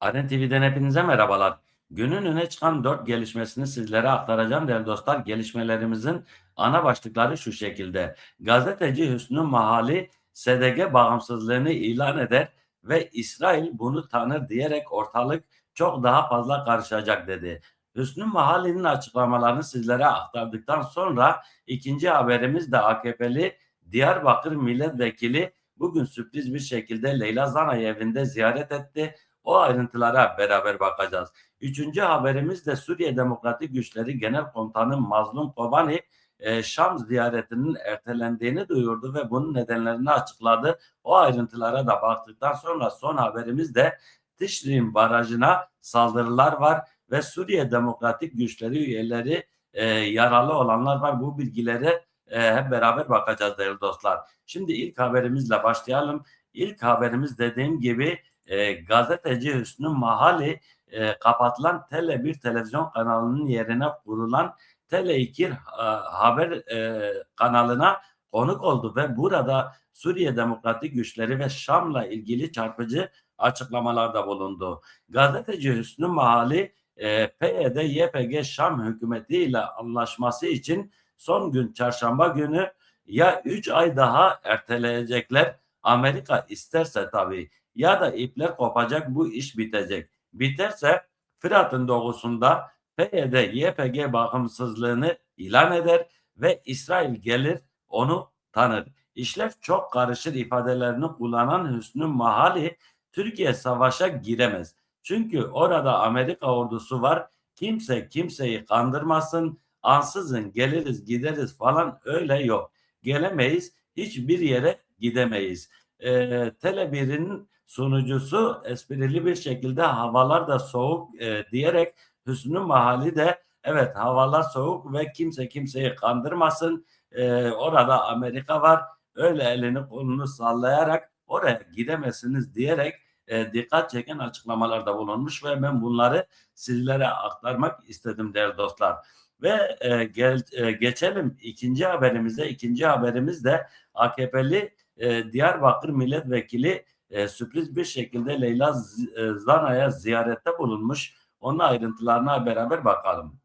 Aren TV'den hepinize merhabalar. Günün öne çıkan 4 gelişmesini sizlere aktaracağım değerli dostlar. Gelişmelerimizin ana başlıkları şu şekilde. Gazeteci Hüsnü Mahali SDG bağımsızlığını ilan eder ve İsrail bunu tanır diyerek ortalık çok daha fazla karışacak dedi. Hüsnü Mahali'nin açıklamalarını sizlere aktardıktan sonra ikinci haberimiz de AKP'li Diyarbakır Milletvekili bugün sürpriz bir şekilde Leyla Zanay evinde ziyaret etti o ayrıntılara beraber bakacağız. Üçüncü haberimiz de Suriye Demokratik Güçleri Genel Komutanı Mazlum Kobani e, Şam ziyaretinin ertelendiğini duyurdu ve bunun nedenlerini açıkladı. O ayrıntılara da baktıktan sonra son haberimiz de Tişrin Barajı'na saldırılar var ve Suriye Demokratik Güçleri üyeleri e, yaralı olanlar var. Bu bilgileri e, hep beraber bakacağız değerli dostlar. Şimdi ilk haberimizle başlayalım. İlk haberimiz dediğim gibi e, gazeteci Hüsnü Mahali e, kapatılan Tele1 televizyon kanalının yerine kurulan Tele2 e, haber e, kanalına konuk oldu ve burada Suriye Demokratik Güçleri ve Şam'la ilgili çarpıcı açıklamalarda bulundu. Gazeteci Hüsnü Mahali e, PYD YPG Şam hükümeti ile anlaşması için son gün çarşamba günü ya 3 ay daha erteleyecekler Amerika isterse tabii ya da ipler kopacak bu iş bitecek. Biterse Fırat'ın doğusunda PYD YPG bağımsızlığını ilan eder ve İsrail gelir onu tanır. İşler çok karışır ifadelerini kullanan Hüsnü Mahali Türkiye savaşa giremez. Çünkü orada Amerika ordusu var. Kimse kimseyi kandırmasın. Ansızın geliriz gideriz falan öyle yok. Gelemeyiz. Hiçbir yere gidemeyiz. Ee, Tele1'in sunucusu esprili bir şekilde havalar da soğuk e, diyerek Hüsnü Mahali de evet havalar soğuk ve kimse kimseyi kandırmasın. E, orada Amerika var. Öyle elini kolunu sallayarak oraya gidemezsiniz diyerek e, dikkat çeken açıklamalarda bulunmuş ve ben bunları sizlere aktarmak istedim değerli dostlar. Ve e, gel, e, geçelim ikinci haberimize. İkinci haberimiz de AKP'li e, Diyarbakır Milletvekili e, sürpriz bir şekilde Leyla e, Zana'ya ziyarette bulunmuş. Onun ayrıntılarına beraber bakalım.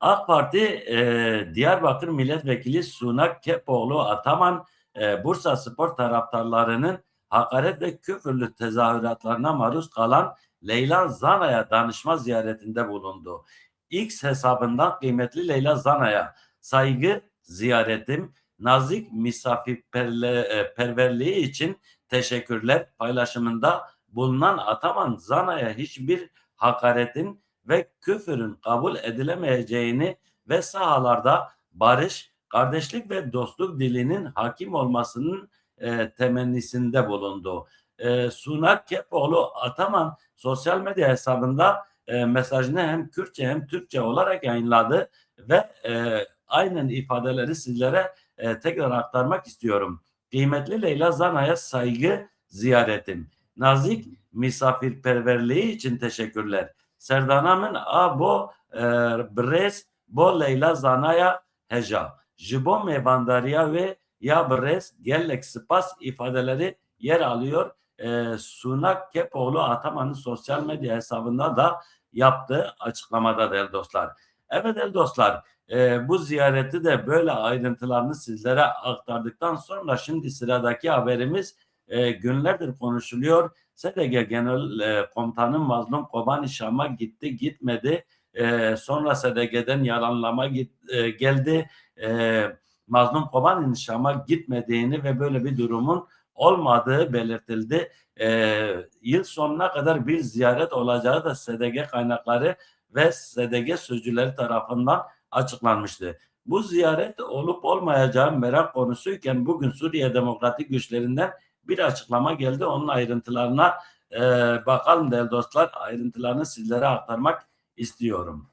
AK Parti e, Diyarbakır Milletvekili Sunak Kepoğlu Ataman e, Bursa Spor taraftarlarının hakaret ve küfürlü tezahüratlarına maruz kalan Leyla Zana'ya danışma ziyaretinde bulundu. X hesabından kıymetli Leyla Zana'ya saygı ziyaretim, nazik misafirperverliği için teşekkürler paylaşımında bulunan Ataman Zana'ya hiçbir hakaretin ve küfürün kabul edilemeyeceğini ve sahalarda barış, kardeşlik ve dostluk dilinin hakim olmasının e, temennisinde bulundu. E, Sunak Kepoğlu Ataman sosyal medya hesabında e, mesajını hem Kürtçe hem Türkçe olarak yayınladı ve e, aynen ifadeleri sizlere e, tekrar aktarmak istiyorum. Kıymetli Leyla Zana'ya saygı ziyaretim. Nazik misafirperverliği için teşekkürler. Serdanamın a bo e, brez bo Leyla Zana'ya heja. Jibo mevandariya ve ya brez gellek spas ifadeleri yer alıyor. E, Sunak Kepoğlu Ataman'ın sosyal medya hesabında da yaptığı açıklamada değerli dostlar. Evet değerli dostlar e, bu ziyareti de böyle ayrıntılarını sizlere aktardıktan sonra şimdi sıradaki haberimiz e, günlerdir konuşuluyor. SDG Genel e, Komutanı Mazlum Kobani Şam'a gitti gitmedi. E, sonra SDG'den yalanlama git, e, geldi. E, Mazlum Kobani'nin Şam'a gitmediğini ve böyle bir durumun olmadığı belirtildi. E, yıl sonuna kadar bir ziyaret olacağı da SDG kaynakları ve SDG sözcüleri tarafından açıklanmıştı. Bu ziyaret olup olmayacağı merak konusuyken bugün Suriye Demokratik Güçlerinden bir açıklama geldi. Onun ayrıntılarına e, bakalım değerli dostlar. Ayrıntılarını sizlere aktarmak istiyorum.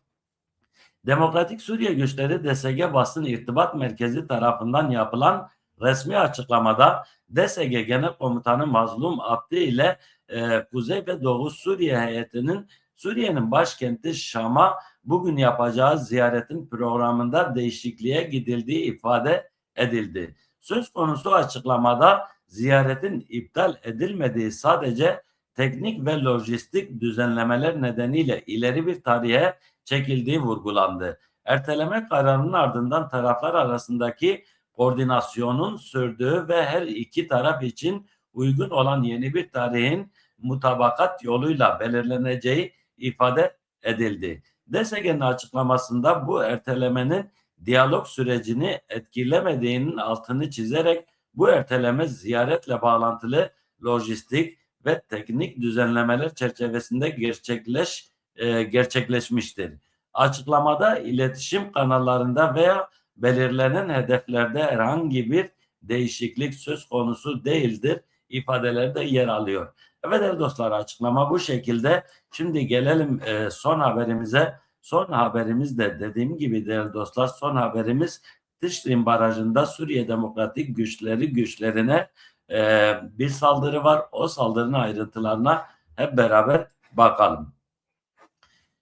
Demokratik Suriye Güçleri DSG Basın İrtibat Merkezi tarafından yapılan resmi açıklamada DSG Genel Komutanı Mazlum Abdi ile e, Kuzey ve Doğu Suriye heyetinin Suriye'nin başkenti Şam'a bugün yapacağı ziyaretin programında değişikliğe gidildiği ifade edildi. Söz konusu açıklamada ziyaretin iptal edilmediği sadece teknik ve lojistik düzenlemeler nedeniyle ileri bir tarihe çekildiği vurgulandı. Erteleme kararının ardından taraflar arasındaki koordinasyonun sürdüğü ve her iki taraf için uygun olan yeni bir tarihin mutabakat yoluyla belirleneceği ifade edildi. DSG'nin açıklamasında bu ertelemenin diyalog sürecini etkilemediğinin altını çizerek bu erteleme ziyaretle bağlantılı lojistik ve teknik düzenlemeler çerçevesinde gerçekleş e, gerçekleşmiştir. Açıklamada iletişim kanallarında veya belirlenen hedeflerde herhangi bir değişiklik söz konusu değildir ifadeleri de yer alıyor. Evet dostlar açıklama bu şekilde. Şimdi gelelim e, son haberimize. Son haberimiz de dediğim gibi değerli dostlar son haberimiz Tişrin Barajı'nda Suriye Demokratik Güçleri güçlerine e, bir saldırı var. O saldırının ayrıntılarına hep beraber bakalım.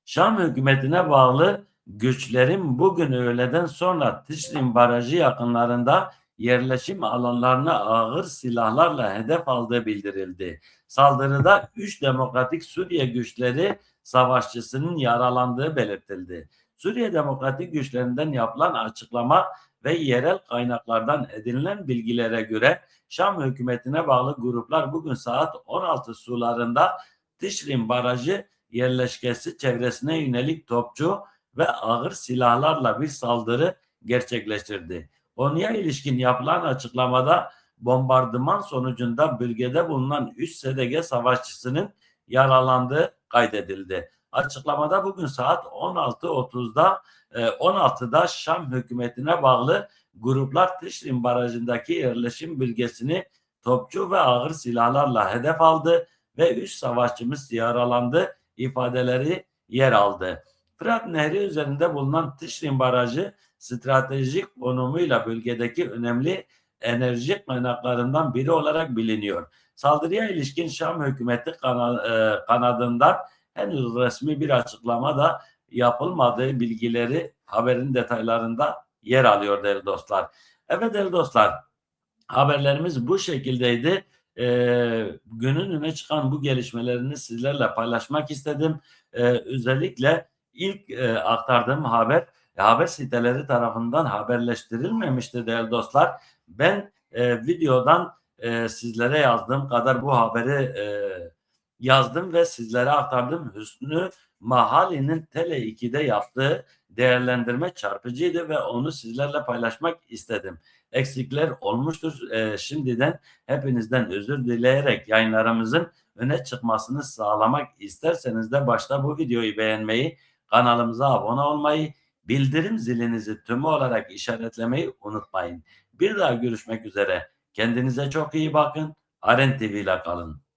Şam hükümetine bağlı güçlerin bugün öğleden sonra Tişrin Barajı yakınlarında yerleşim alanlarına ağır silahlarla hedef aldığı bildirildi. Saldırıda 3 Demokratik Suriye güçleri savaşçısının yaralandığı belirtildi. Suriye Demokratik Güçlerinden yapılan açıklama ve yerel kaynaklardan edinilen bilgilere göre Şam hükümetine bağlı gruplar bugün saat 16 sularında Tişrin Barajı yerleşkesi çevresine yönelik topçu ve ağır silahlarla bir saldırı gerçekleştirdi. Konuya ilişkin yapılan açıklamada bombardıman sonucunda bölgede bulunan 3 SDG savaşçısının yaralandığı kaydedildi. Açıklamada bugün saat 16.30'da 16'da e, Şam hükümetine bağlı gruplar Tişrin Barajı'ndaki yerleşim bölgesini topçu ve ağır silahlarla hedef aldı ve 3 savaşçımız yaralandı ifadeleri yer aldı. Fırat Nehri üzerinde bulunan Tişrin Barajı stratejik konumuyla bölgedeki önemli enerji kaynaklarından biri olarak biliniyor. Saldırıya ilişkin Şam hükümeti e, kanadından henüz resmi bir açıklama da yapılmadığı bilgileri haberin detaylarında yer alıyor değerli dostlar. Evet değerli dostlar haberlerimiz bu şekildeydi. Ee, günün öne çıkan bu gelişmelerini sizlerle paylaşmak istedim. Ee, özellikle ilk e, aktardığım haber haber siteleri tarafından haberleştirilmemişti değerli dostlar. Ben e, videodan e, sizlere yazdığım kadar bu haberi e, yazdım ve sizlere aktardım. Hüsnü Mahali'nin Tele 2'de yaptığı değerlendirme çarpıcıydı ve onu sizlerle paylaşmak istedim. Eksikler olmuştur. E, şimdiden hepinizden özür dileyerek yayınlarımızın öne çıkmasını sağlamak isterseniz de başta bu videoyu beğenmeyi, kanalımıza abone olmayı, bildirim zilinizi tümü olarak işaretlemeyi unutmayın. Bir daha görüşmek üzere. Kendinize çok iyi bakın. Aren TV ile kalın.